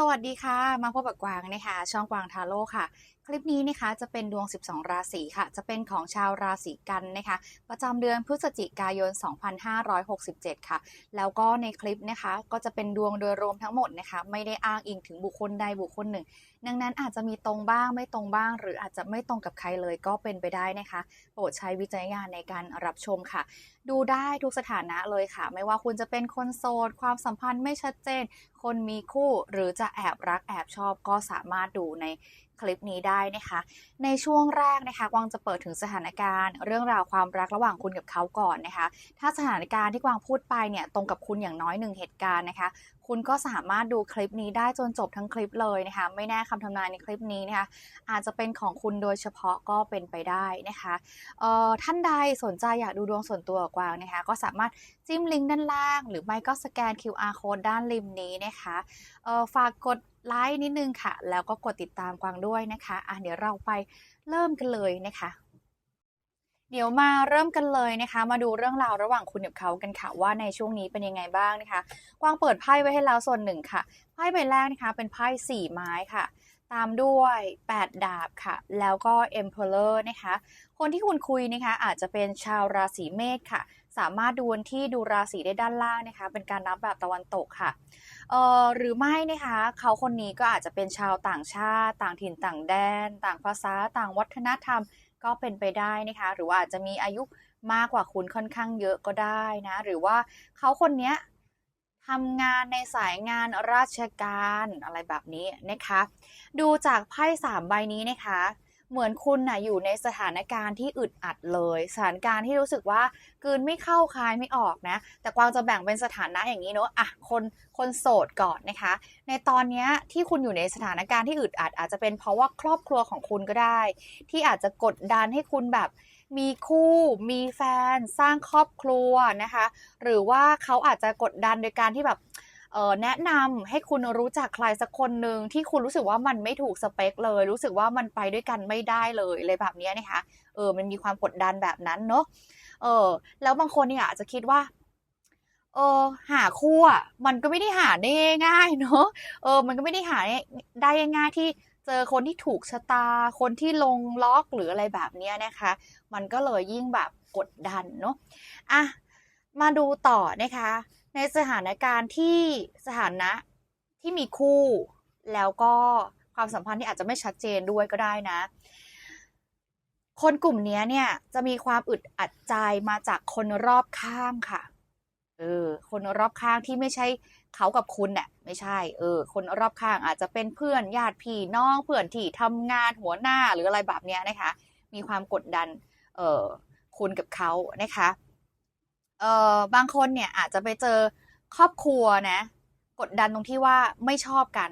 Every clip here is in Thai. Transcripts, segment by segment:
สวัสดีค่ะ มาพบกับกวางนะคะ ช่องกวางทาโร่ค่ะ คลิปนี้นะคะจะเป็นดวง 12 ราศีค่ะ จะเป็นของชาวราศีกันนะคะ ประจำเดือนพฤศจิกายน 2567 ค่ะ แล้วก็ในคลิปนะคะ ก็จะเป็นดวงโดยรวมทั้งหมดนะคะ ไม่ได้อ้างอิงถึงบุคคลใดบุคคลหนึ่ง ดังนั้นอาจจะมีตรงบ้างไม่ตรงบ้าง หรืออาจจะไม่ตรงกับใครเลยก็เป็นไปได้นะคะ โปรดใช้วิจารณญาณในการรับชมค่ะ ดูได้ทุกสถานะเลยค่ะ ไม่ว่าคุณจะเป็นคนโสดความสัมพันธ์ไม่ชัดเจน คนมีคู่หรือจะแอบรักแอบชอบก็สามารถดูใน คลิปนี้ได้นะคะ ในช่วงแรกนะคะกวางจะเปิดถึงสถานการณ์ เรื่องราวความรักระหว่างคุณกับเขาก่อนนะคะ ถ้าสถานการณ์ที่กวางพูดไปเนี่ยตรงกับคุณอย่างน้อยหนึ่งเหตุการณ์นะคะ คุณก็สามารถดูคลิปนี้ได้จนจบทั้งคลิปเลยนะคะ ไม่แน่คำทำนายในคลิปนี้นะคะอาจจะเป็นของคุณโดยเฉพาะก็เป็นไปได้นะคะเอ่อท่านใดสนใจอยากดูดวงส่วนตัวกวางนะคะก็สามารถจิ้มลิงก์ด้านล่าง หรือไม่ก็สแกน QR code ด้านริมนี้นะคะเอ่อฝากกด ไลค์นิดนึงค่ะ แล้วก็กดติดตามกวางด้วยนะคะอะเดี๋ยวเราไปเริ่มกันเลยนะคะ เดี๋ยวมาเริ่มกันเลยนะคะ มาดูเรื่องราวระหว่างคุณกับเขากันค่ะ ว่าในช่วงนี้เป็นยังไงบ้างนะคะ กวางเปิดไพ่ไว้ให้แล้วส่วนหนึ่งค่ะไพ่ใบแรกนะคะเป็นไพ่สี่ไม้ค่ะตามด้วย 8 ดาบค่ะ แล้วก็ Emperor นะคะ คนที่คุณคุยนะคะ อาจจะเป็นชาวราศีเมษค่ะ สามารถดูวันที่ดูราศีได้ด้านล่างนะคะ เป็นการนับแบบตะวันตกค่ะเอ่อหรือไม่นะคะเขาคนนี้ก็อาจจะเป็นชาวต่างชาติ ต่างถิ่นต่างแดน ต่างภาษาต่างวัฒนธรรมก็เป็นไปได้นะคะ หรือว่าอาจจะมีอายุมากกว่าคุณค่อนข้างเยอะก็ได้นะ หรือว่าเขาคนนี้ทำงานในสายงานราชการอะไรแบบนี้นะคะ ดูจากไพ่สามใบนี้นะคะ เหมือนคุณน่ะอยู่ในสถานการณ์ที่อึดอัดเลย สถานการณ์ที่รู้สึกว่ากืนไม่เข้าคายไม่ออกนะ แต่กวางจะแบ่งเป็นสถานะอย่างนี้เนอะอะคนคนโสดก่อนนะคะ ในตอนนี้ที่คุณอยู่ในสถานการณ์ที่อึดอัด อาจจะเป็นเพราะว่าครอบครัวของคุณก็ได้ ที่อาจจะกดดันให้คุณแบบมีคู่มีแฟนสร้างครอบครัวนะคะ หรือว่าเขาอาจจะกดดันโดยการที่แบบ แนะนำให้คุณรู้จักใครสักคนหนึ่งที่คุณรู้สึกว่ามันไม่ถูกสเปคเลย รู้สึกว่ามันไปด้วยกันไม่ได้เลยอะไรแบบนี้นะคะเออมันมีความกดดันแบบนั้นเนอะเออแล้วบางคนเนี่ยอาจจะคิดว่าเออหาคู่อะมันก็ไม่ได้หาได้ง่ายเนอะเออ มันก็ไม่ได้หาได้ง่ายที่เจอคนที่ถูกชะตา คนที่ลงล็อกหรืออะไรแบบนี้นะคะ มันก็เลยยิ่งแบบกดดันเนอะอะมาดูต่อนะคะ ในสถานการณ์ที่สถานะที่มีคู่ แล้วก็ความสัมพันธ์ที่อาจจะไม่ชัดเจนด้วยก็ได้นะ คนกลุ่มนี้เนี่ยจะมีความอึดอัดใจมาจากคนรอบข้างค่ะ เออ คนรอบข้างที่ไม่ใช่เขากับคุณเนี่ยไม่ใช่ เออ คนรอบข้างอาจจะเป็นเพื่อนญาติพี่น้องเพื่อนที่ทำงานหัวหน้าหรืออะไรแบบเนี้ยนะคะ มีความกดดัน เออคุณกับเขานะคะ เอ่อบางคนเนี่ยอาจจะไปเจอครอบครัวนะ กดดันตรงที่ว่าไม่ชอบกัน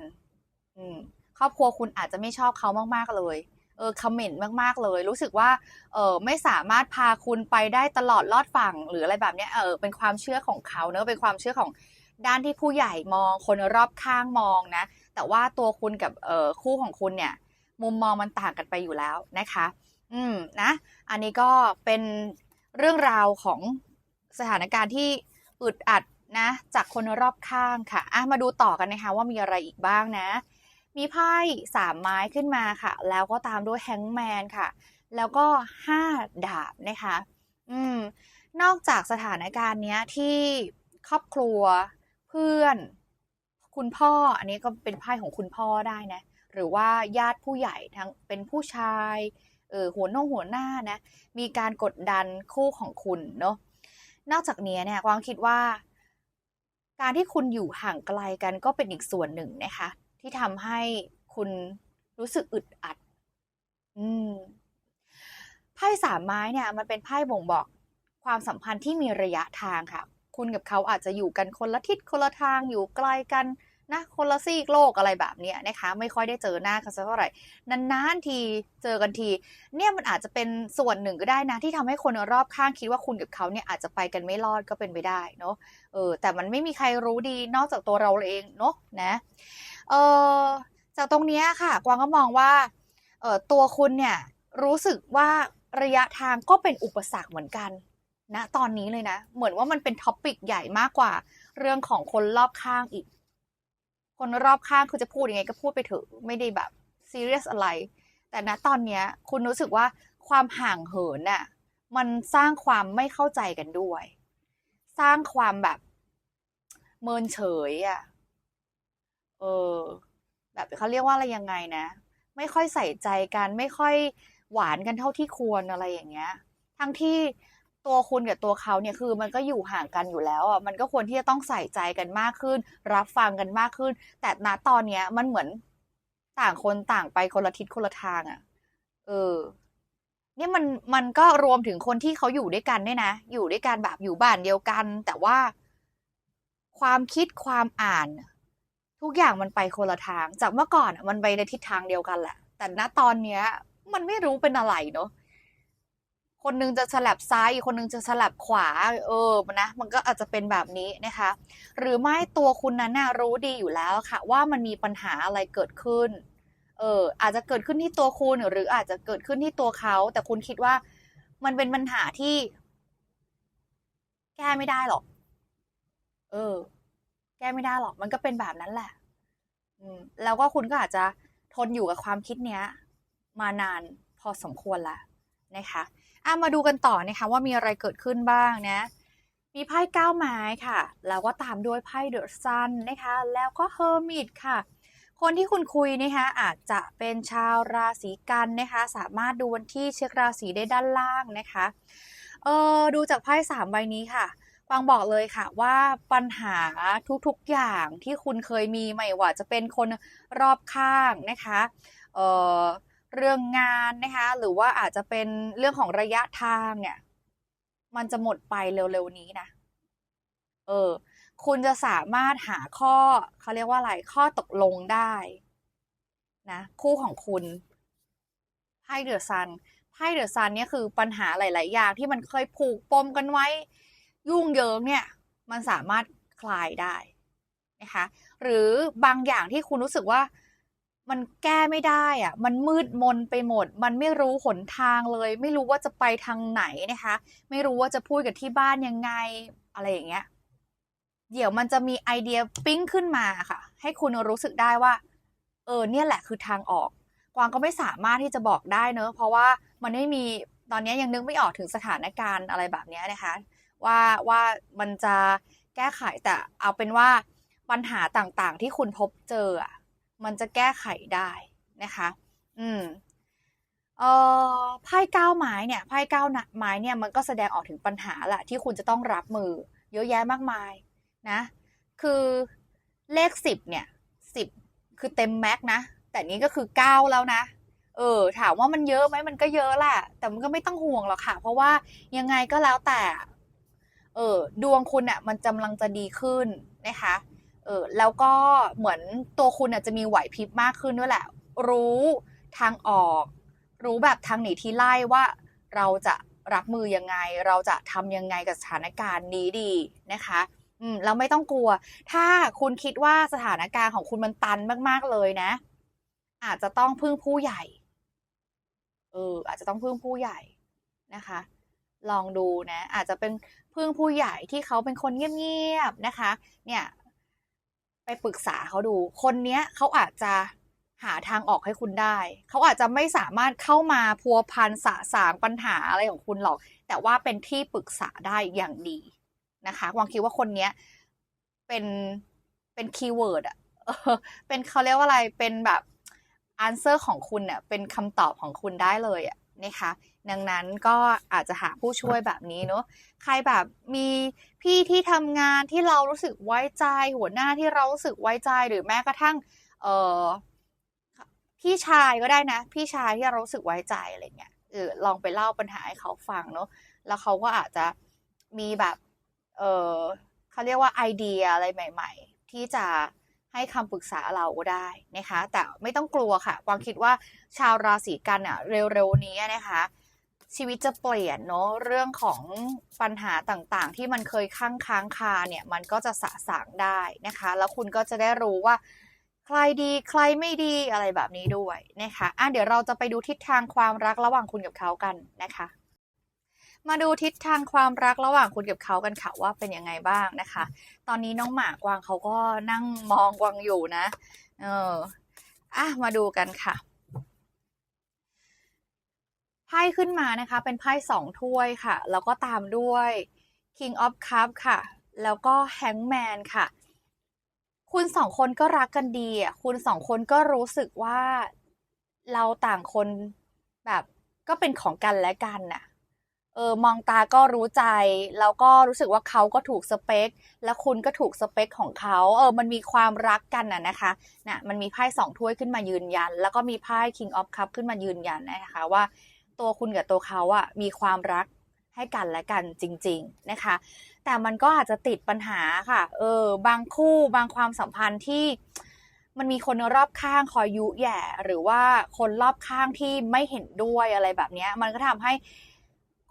อืมครอบครัวคุณอาจจะไม่ชอบเขามากๆเลยเออคอมเมนต์มากๆเลย รู้สึกว่าเออไม่สามารถพาคุณไปได้ตลอดลอดฝั่งหรืออะไรแบบเนี้ยเออเป็นความเชื่อของเขาเนอะเป็นความเชื่อของด้านที่ผู้ใหญ่มองคนรอบข้างมองนะ แต่ว่าตัวคุณกับเออคู่ของคุณเนี่ย มุมมองมันต่างกันไปอยู่แล้วนะคะ อืมนะ อันนี้ก็เป็นเรื่องราวของ สถานการณ์ที่อึดอัดนะจากคนรอบข้างค่ะอะมาดูต่อกันนะคะว่ามีอะไรอีกบ้างนะ มีไพ่สามไม้ขึ้นมาค่ะ แล้วก็ตามด้วยแฮงแมนค่ะ แล้วก็ห้าดาบนะคะ อืม นอกจากสถานการณ์เนี้ยที่ครอบครัวเพื่อน คุณพ่ออันนี้ก็เป็นไพ่ของคุณพ่อได้นะ หรือว่าญาติผู้ใหญ่ทั้งเป็นผู้ชายเออหัวน้หัวหน้านะ มีการกดดันคู่ของคุณเนาะ นอกจากนี้เนี่ยกวางคิดว่า การที่คุณอยู่ห่างไกลกันก็เป็นอีกส่วนหนึ่งนะคะ ที่ทำให้คุณรู้สึกอึดอัด อืมไพ่สามไม้เนี่ย มันเป็นไพ่บ่งบอกความสัมพันธ์ที่มีระยะทางค่ะ คุณกับเขาอาจจะอยู่กันคนละทิศคนละทางอยู่ไกลกัน นะคนละซีกโลกอะไรแบบเนี้ยนะคะ ไม่ค่อยได้เจอหน้ากันสักเท่าไหร่นานๆทีเจอกันที เนี่ยมันอาจจะเป็นส่วนหนึ่งก็ได้นะที่ทำให้คนรอบข้างคิดว่าคุณกับเขาเนี่ยอาจจะไปกันไม่รอดก็เป็นไปได้เนาะเออแต่มันไม่มีใครรู้ดีนอกจากตัวเราเองเนาะนะเออจากตรงนี้ค่ะ กวางก็มองว่าเออตัวคุณเนี่ยรู้สึกว่าระยะทางก็เป็นอุปสรรคเหมือนกันนะตอนนี้เลยนะ เหมือนว่ามันเป็นท็อปิกใหญ่มากกว่า เรื่องของคนรอบข้างอีก คนรอบข้างคือจะพูดยังไงก็พูดไปเถอะไม่ได้แบบซีเรียสอะไร แต่ณตอนเนี้ยคุณรู้สึกว่าความห่างเหินน่ะมันสร้างความไม่เข้าใจกันด้วย สร้างความแบบ เมินเฉยอะเออ แบบเขาเรียกว่าอะไรยังไงนะ ไม่ค่อยใส่ใจกัน ไม่ค่อยหวานกันเท่าที่ควรอะไรอย่างเงี้ย ทั้งที่ ตัวคุณกับตัวเขาเนี่ยคือมันก็อยู่ห่างกันอยู่แล้วอะมันก็ควรที่จะต้องใส่ใจกันมากขึ้น รับฟังกันมากขึ้น แต่ณตอนเนี้ยมันเหมือนต่างคนต่างไปคนละทิศคนละทางอะ เออ เนี่ยมันมันก็รวมถึงคนที่เขาอยู่ด้วยกันด้วยนะ อยู่ด้วยกันแบบอยู่บ้านเดียวกัน แต่ว่าความคิดความอ่าน ทุกอย่างมันไปคนละทาง จากเมื่อก่อนอะมันไปในทิศทางเดียวกันแหละ แต่ณตอนเนี้ย มันไม่รู้เป็นอะไรเนาะ คนหนึงจะสลับซ้ายอีกคนหนึงจะสลับขวา เออนะมันก็อาจจะเป็นแบบนี้นะคะ หรือไม่ตัวคุณนั้นน่ะรู้ดีอยู่แล้วค่ะ ว่ามันมีปัญหาอะไรเกิดขึ้น เอออาจจะเกิดขึ้นที่ตัวคุณหรืออาจจะเกิดขึ้นที่ตัวเขา แต่คุณคิดว่ามันเป็นปัญหาที่ แก้ไม่ได้หรอก เออ แก้ไม่ได้หรอก มันก็เป็นแบบนั้นแหละ อืม แล้วก็คุณก็อาจจะทนอยู่กับความคิดเนี้ย มานานพอสมควรละนะคะ อะมาดูกันต่อนะคะว่ามีอะไรเกิดขึ้นบ้างนะ มีไพ่เก้าไม้ค่ะ แล้วก็ตามด้วยไพ่เดอะซันนะคะ แล้วก็เฮอร์มิตค่ะ คนที่คุณคุยนะคะอาจจะเป็นชาวราศีกันนะคะ สามารถดูวันที่เช็คราศีได้ด้านล่างนะคะ เออดูจากไพ่สามใบนี้ค่ะกวางบอกเลยค่ะว่าปัญหาทุกๆอย่างที่คุณเคยมีไม่ว่าจะเป็นคนรอบข้างนะคะ เออ เรื่องงานนะคะหรือว่าอาจจะเป็นเรื่องของระยะทางเนี่ยมันจะหมดไปเร็วๆนี้นะ เออ คุณจะสามารถหาข้อเขาเรียกว่าอะไรข้อตกลงได้นะคู่ของคุณไพ่เดอะซันไพ่เดอะซันเนี่ยคือปัญหาหลาย ๆ อย่างที่มันเคยผูกปมกันไว้ ยุ่งเหยิงเนี่ย มันสามารถคลายได้นะคะ หรือบางอย่างที่คุณรู้สึกว่า มันแก้ไม่ได้อะมันมืดมนไปหมด มันไม่รู้หนทางเลย ไม่รู้ว่าจะไปทางไหนนะคะ ไม่รู้ว่าจะพูดกับที่บ้านยังไง อะไรอย่างเงี้ย เดี๋ยวมันจะมีไอเดียปิ้งขึ้นมาค่ะ ให้คุณรู้สึกได้ว่า เออ เนี่ยแหละคือทางออก กวางก็ไม่สามารถที่จะบอกได้เนอะ เพราะว่ามันไม่มี ตอนนี้ยังนึกไม่ออกถึงสถานการณ์อะไรแบบนี้นะคะ ว่าว่ามันจะแก้ไขแต่เอาเป็นว่าปัญหาต่างๆ ที่คุณพบเจออะ มันจะแก้ไขได้นะคะ อืมเอ่อไพ่เก้าไม้เนี่ยไพ่เก้าไม้เนี่ยมันก็แสดงออกถึงปัญหาแหละที่คุณจะต้องรับมือ เยอะแยะมากมายนะ คือเลขสิบเนี่ยสิบคือเต็มแม็กนะ แต่นี้ก็คือเก้าแล้วนะ เออ ถามว่ามันเยอะไหมมันก็เยอะแหละแต่มันก็ไม่ต้องห่วงหรอกค่ะ เพราะว่ายังไงก็แล้วแต่ เออดวงคุณอะ มันกำลังจะดีขึ้นนะคะ เออแล้วก็เหมือนตัวคุณอะจะมีไหวพริบมากขึ้นด้วยแหละ รู้ทางออก รู้แบบทางหนีที่ไล่ว่าเราจะรับมือยังไง เราจะทำยังไงกับสถานการณ์นี้ดีนะคะอืมแล้วไม่ต้องกลัว ถ้าคุณคิดว่าสถานการณ์ของคุณมันตันมาก ๆ เลยนะ อาจจะต้องพึ่งผู้ใหญ่ เออ อาจจะต้องพึ่งผู้ใหญ่นะคะ ลองดูนะ อาจจะเป็นพึ่งผู้ใหญ่ที่เขาเป็นคนเงียบ ๆ นะคะ เนี่ย ไปปรึกษาเขาดู คนเนี้ยเขาอาจจะหาทางออกให้คุณได้ เขาอาจจะไม่สามารถเข้ามาพัวพันสะสางปัญหาอะไรของคุณหรอก แต่ว่าเป็นที่ปรึกษาได้อย่างดีนะคะวางคิดว่าคนเนี้ยเป็นเป็นคีย์เวิร์ดอะเออเป็นเขาเรียกว่าอะไรเป็นแบบอันเซอร์ของคุณเนี่ยเป็นคำตอบของคุณได้เลยอะนะคะ ดังนั้นก็อาจจะหาผู้ช่วยแบบนี้เนาะใครแบบมีพี่ที่ทำงานที่เรารู้สึกไว้ใจ หัวหน้าที่เรารู้สึกไว้ใจหรือแม้กระทั่งเออพี่ชายก็ได้นะ พี่ชายที่เรารู้สึกไว้ใจอะไรเงี้ยเออลองไปเล่าปัญหาให้เขาฟังเนาะแล้วเขาก็อาจจะมีแบบเออเขาเรียกว่าไอเดียอะไรใหม่ ๆ ที่จะให้คำปรึกษาเราก็ได้นะคะ แต่ไม่ต้องกลัวค่ะกวางคิดว่าชาวราศีกันอะเร็วๆนี้นะคะ ชีวิตจะเปลี่ยนเนาะเรื่องของปัญหาต่างๆ ที่มันเคยค้างค้างคาเนี่ยมันก็จะสะสางได้นะคะ แล้วคุณก็จะได้รู้ว่า ใครดีใครไม่ดีอะไรแบบนี้ด้วยนะคะอะเดี๋ยวเราจะไปดูทิศทางความรักระหว่างคุณกับเขากันนะคะ มาดูทิศทางความรักระหว่างคุณกับเขากันค่ะว่าเป็นยังไงบ้างนะคะ ตอนนี้น้องหมากวางเขาก็นั่งมองกวางอยู่นะ เอออะมาดูกันค่ะ ไพ่ขึ้นมานะคะ เป็นไพ่สองถ้วยค่ะ แล้วก็ตามด้วย King of Cup ค่ะ แล้วก็ Hangman ค่ะ คุณสองคนก็รักกันดีอะคุณสองคนก็รู้สึกว่าเราต่างคนแบบก็เป็นของกันและกันน่ะ เออ มองตาก็รู้ใจ แล้วก็รู้สึกว่าเขาก็ถูกสเปค แล้วคุณก็ถูกสเปคของเขา เออ มันมีความรักกันน่ะนะคะ น่ะ มันมีไพ่สองถ้วยขึ้นมายืนยัน แล้วก็มีไพ่ King of Cup ขึ้นมายืนยันนะคะว่า ตัวคุณกับตัวเขาอะมีความรักให้กันและกันจริง ๆนะคะ แต่มันก็อาจจะติดปัญหาค่ะ เออ บางคู่บางความสัมพันธ์ที่มันมีคนรอบข้างคอยยุแย่ หรือว่าคนรอบข้างที่ไม่เห็นด้วยอะไรแบบนี้มันก็ทำให้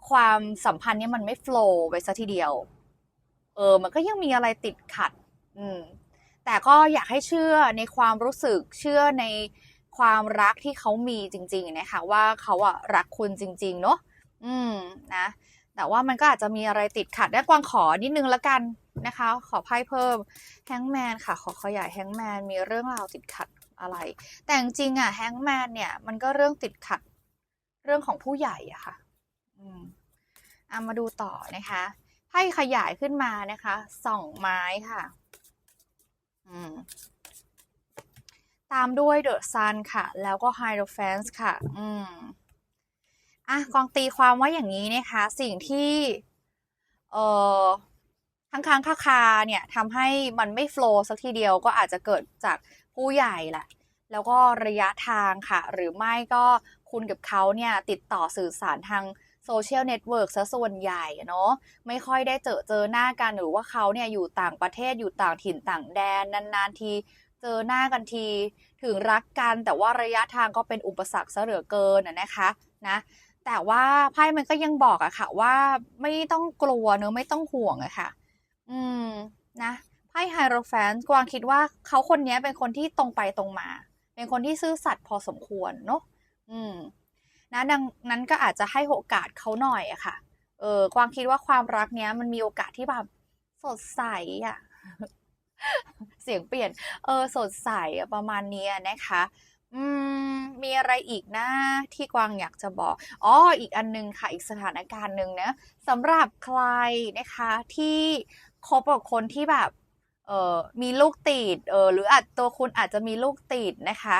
ความสัมพันธ์เนี้ยมันไม่โฟล์ไปซะทีเดียว เออ มันก็ยังมีอะไรติดขัด อืม แต่ก็อยากให้เชื่อในความรู้สึกเชื่อใน ความรักที่เขามีจริง ๆ นะคะ ว่าเขาอะรักคุณจริง ๆ เนอะอืมนะ แต่ว่ามันก็อาจจะมีอะไรติดขัดได้กวางขอนิดนึงละกันนะคะ ขอไพ่เพิ่มแฮงแมนค่ะ ขอขยายแฮงแมนมีเรื่องราวติดขัดอะไร แต่จริงอะแฮงแมนเนี่ย มันก็เรื่องติดขัดเรื่องของผู้ใหญ่อะค่ะ อืมอามาดูต่อนะคะไพ่ขยายขึ้นมานะคะสองไม้ค่ะ อืม ตามด้วยเดอะซันค่ะ แล้วก็ไฮโดรแฟนส์ค่ะ อืมอะกองตีความว่าอย่างนี้นะคะ สิ่งที่ เอ่อค้งค้างคาคาเนี่ยทำให้มันไม่โฟล์สักทีเดียวก็อาจจะเกิดจากผู้ใหญ่แหละ แล้วก็ระยะทางค่ะ หรือไม่ก็คุณกับเขาเนี่ยติดต่อสื่อสารทางโซเชียลเน็ตเวิร์กซะส่วนใหญ่เนาะไม่ค่อยได้เจอเจอหน้ากันหรือว่าเขาเนี่ยอยู่ต่างประเทศอยู่ต่างถิ่นต่างแดนนานๆที เจอหน้ากันที ถึงรักกันแต่ว่าระยะทางก็เป็นอุปสรรคซะเหลือเกินนะคะนะแต่ว่าไพ่มันก็ยังบอกอะค่ะ ว่าไม่ต้องกลัวเนอะไม่ต้องห่วงอะค่ะ อืมนะไพ่ไฮโรแฟนกวางคิดว่าเขาคนนี้เป็นคนที่ตรงไปตรงมา เป็นคนที่ซื่อสัตย์พอสมควรเนอะอืม นะดังนั้นก็อาจจะให้โอกาสเขาหน่อยอะค่ะ เออกวางคิดว่าความรักเนี้ย มันมีโอกาสที่แบบสดใสอะ เสียงเปลี่ยน เออ สดใสประมาณนี้นะคะ อืม มีอะไรอีกนะที่กวางอยากจะบอก อ๋อ อีกอันนึงค่ะ อีกสถานการณ์หนึ่งนะสำหรับใครนะคะที่คบกับคนที่แบบ เออมีลูกติด เออ หรืออาจตัวคุณอาจจะมีลูกติดนะคะ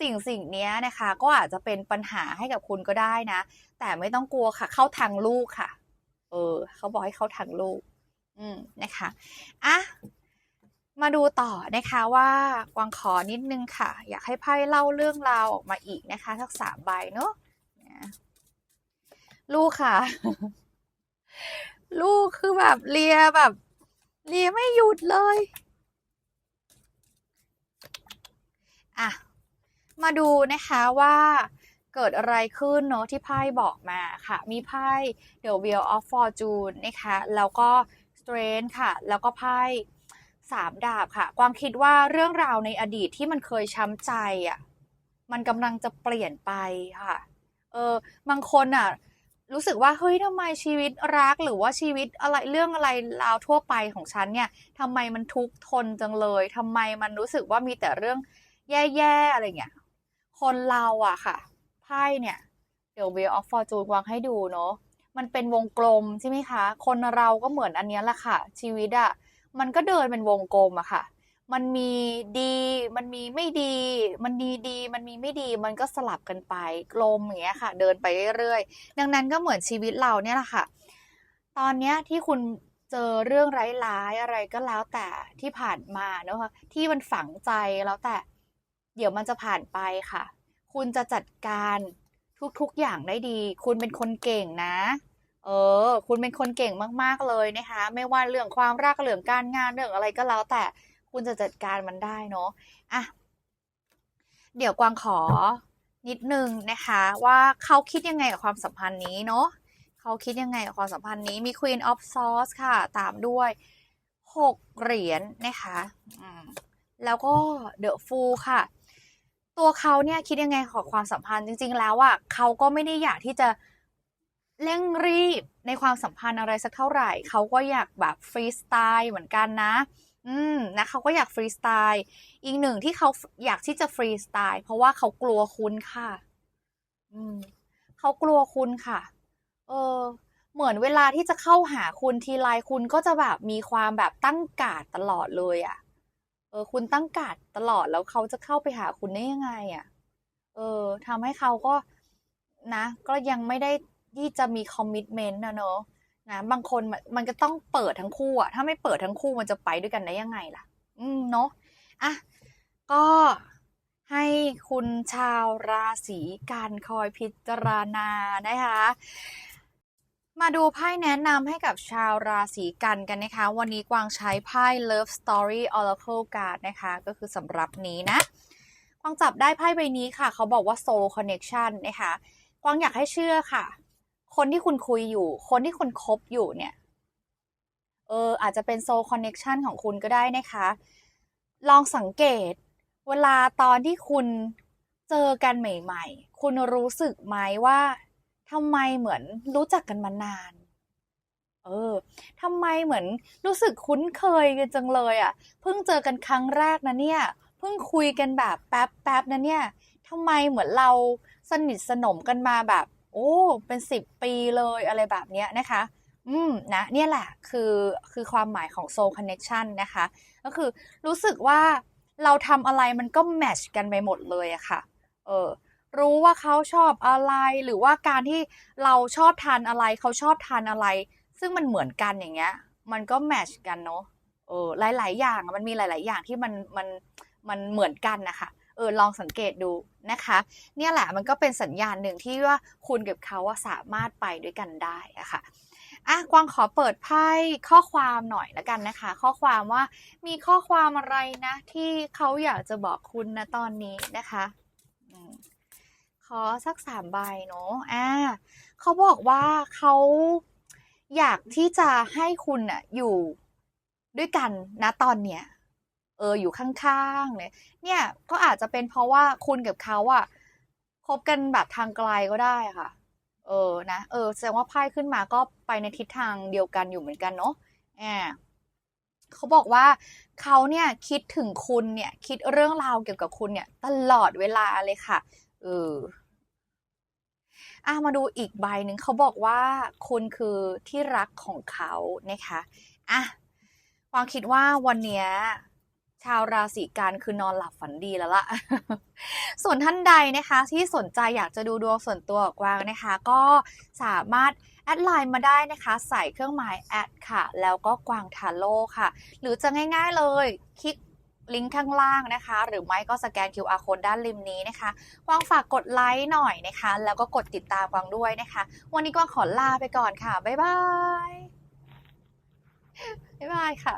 สิ่งสิ่งนี้นะคะก็อาจจะเป็นปัญหาให้กับคุณก็ได้นะ แต่ไม่ต้องกลัวค่ะ เข้าทางลูกค่ะ เออ เขาบอกให้เข้าทางลูก อืมนะคะอะ มาดูต่อนะคะว่ากวางขอนิดนึงค่ะ อยากให้ไพ่เล่าเรื่องราวออกมาอีกนะคะทักสามใบเนาะลูกค่ะ ลูกคือแบบเลียแบบเลียไม่หยุดเลยอะมาดูนะคะว่าเกิดอะไรขึ้นเนาะที่ไพ่บอกมาค่ะ มีไพ่ The Wheel of Fortune นะคะ แล้วก็ Strength ค่ะ แล้วก็ไพ่ สามดาบค่ะ ความคิดว่าเรื่องราวในอดีตที่มันเคยช้ำใจอะ มันกำลังจะเปลี่ยนไปค่ะ เออ บางคนอะ รู้สึกว่าเฮ้ยทำไมชีวิตรักหรือว่าชีวิตอะไรเรื่องอะไรราวทั่วไปของฉันเนี่ยทำไมมันทุกข์ทนจังเลยทำไมมันรู้สึกว่ามีแต่เรื่องแย่ๆอะไรเงี้ย คนเราอะค่ะ ไพ่เนี่ย เดี๋ยว Wheel of Fortune วางให้ดูเนาะ มันเป็นวงกลมใช่ไหมคะ คนเราก็เหมือนอันนี้แหละค่ะ ชีวิตอะ มันก็เดินเป็นวงกลมอะค่ะ มันมีดี มันมีไม่ดี มันดีดี มันมีไม่ดี มันก็สลับกันไปกลมอย่างเงี้ยค่ะ เดินไปเรื่อยๆ ดังนั้นก็เหมือนชีวิตเราเนี่ยแหละค่ะ ตอนเนี้ยที่คุณเจอเรื่องร้ายๆอะไรก็แล้วแต่ที่ผ่านมาเนอะที่มันฝังใจแล้วแต่ เดี๋ยวมันจะผ่านไปค่ะ คุณจะจัดการทุกๆอย่างได้ดี คุณเป็นคนเก่งนะ เออ คุณเป็นคนเก่งมากๆเลยนะคะ ไม่ว่าเรื่องความรักเรื่องการงานเรื่องอะไรก็แล้ว แต่คุณจะจัดการมันได้เนาะอะเดี๋ยวกวางขอนิดนึงนะคะ ว่าเขาคิดยังไงกับความสัมพันธ์นี้เนาะเขาคิดยังไงกับความสัมพันธ์นี้มี Queen of Swords ค่ะ ตามด้วยหกเหรียญนะคะอืมแล้วก็ The Fool ค่ะ ตัวเขาเนี่ยคิดยังไงกับความสัมพันธ์จริง ๆ แล้วอะเขาก็ไม่ได้อยากที่จะ เร่งรีบในความสัมพันธ์อะไรสักเท่าไหร่ เขาก็อยากแบบฟรีสไตล์เหมือนกันนะ อืมนะเขาก็อยากฟรีสไตล์อีกหนึ่งที่เขาอยากที่จะฟรีสไตล์เพราะว่าเขากลัวคุณค่ะ อืมเขากลัวคุณค่ะ เออ เหมือนเวลาที่จะเข้าหาคุณทีไรคุณก็จะแบบมีความแบบตั้งกาดตลอดเลยอะ่ะ เออ คุณตั้งกาดตลอดแล้วเขาจะเข้าไปหาคุณได้ยังไงอะ่ะ เออทำให้เขาก็นะ ก็ยังไม่ได้ ที่จะมีคอมมิชเมนต์นะเนอะนะบางคนมันก็ต้องเปิดทั้งคู่อะถ้าไม่เปิดทั้งคู่มันจะไปด้วยกันได้ยังไงล่ะ อืมเนาะอะก็ให้คุณชาวราศีกันคอยพิจารณานะคะ มาดูไพ่แนะนำให้กับชาวราศีกันกันนะคะ วันนี้กวางใช้ไพ่ Love Story Oracle Card นะคะ ก็คือสำหรับนี้นะกวางจับได้ไพ่ใบนี้ค่ะ เขาบอกว่า Soul Connection นะคะกวางอยากให้เชื่อค่ะ คนที่คุณคุยอยู่ คนที่คุณคบอยู่เนี่ย เออ อาจจะเป็น Soul Connection ของคุณก็ได้นะคะ ลองสังเกต เวลาตอนที่คุณเจอกันใหม่ ๆ คุณรู้สึกไหมว่าทำไมเหมือนรู้จักกันมานาน เออทำไมเหมือนรู้สึกคุ้นเคยกันจังเลยอะ เพิ่งเจอกันครั้งแรกนะเนี่ย เพิ่งคุยกันแบบแป๊บแป๊บนะเนี่ยทำไมเหมือนเราสนิทสนมกันมาแบบ โอ้เป็นสิบปีเลยอะไรแบบเนี้ยนะคะ อืมนะเนี่ยแหละคือคือความหมายของ soul connection นะคะ ก็คือรู้สึกว่าเราทำอะไรมันก็แมชกันไปหมดเลยอะค่ะ เออรู้ว่าเขาชอบอะไรหรือว่าการที่เราชอบทานอะไรเขาชอบทานอะไร ซึ่งมันเหมือนกันอย่างเงี้ย มันก็แมชกันเนาะเออหลาย ๆ อย่างมันมีหลาย ๆ อย่างที่มันมันมันเหมือนกันนะคะ เออลองสังเกตดูนะคะ เนี่ยแหละมันก็เป็นสัญญาณหนึ่งที่ว่าคุณกับเขาอะสามารถไปด้วยกันได้อะค่ะอะกวางขอเปิดไพ่ข้อความหน่อยละกันนะคะ ข้อความว่ามีข้อความอะไรนะ ที่เขาอยากจะบอกคุณนะตอนนี้นะคะอขอสักสามใบเนาะอ่าเขาบอกว่าเขาอยากที่จะให้คุณอะอยู่ด้วยกันนะตอนเนี้ย เอออยู่ข้างๆเนี่ยเนี่ยก็อาจจะเป็นเพราะว่าคุณกับเขาอะคบกันแบบทางไกลก็ได้ค่ะ เออนะเออแสดงว่าไพ่ขึ้นมาก็ไปในทิศทางเดียวกันอยู่เหมือนกันเนาะแอบเขาบอกว่าเขาเนี่ยคิดถึงคุณเนี่ย คิดเรื่องราวเกี่ยวกับคุณเนี่ย ตลอดเวลาเลยค่ะเอออะมาดูอีกใบหนึ่งเขาบอกว่าคุณคือที่รักของเขานะคะอะความคิดว่าวันเนี้ย ชาวราศีกันคือนอนหลับฝันดีแล้วล่ะ ส่วนท่านใดนะคะที่สนใจอยากจะดูดวงส่วนตัวกวางนะคะ ก็สามารถแอดไลน์มาได้นะคะ ใส่เครื่องหมายแอดค่ะ แล้วก็กวางทาโร่ค่ะ หรือจะง่ายๆเลยคลิกลิงก์ข้างล่างนะคะ หรือไม่ก็สแกน QR code ด้านริมนี้นะคะกวางฝากกดไลค์หน่อยนะคะ แล้วก็กดติดตามกวางด้วยนะคะ วันนี้กวางขอลาไปก่อนค่ะ บ๊ายบาย บ๊ายบายค่ะ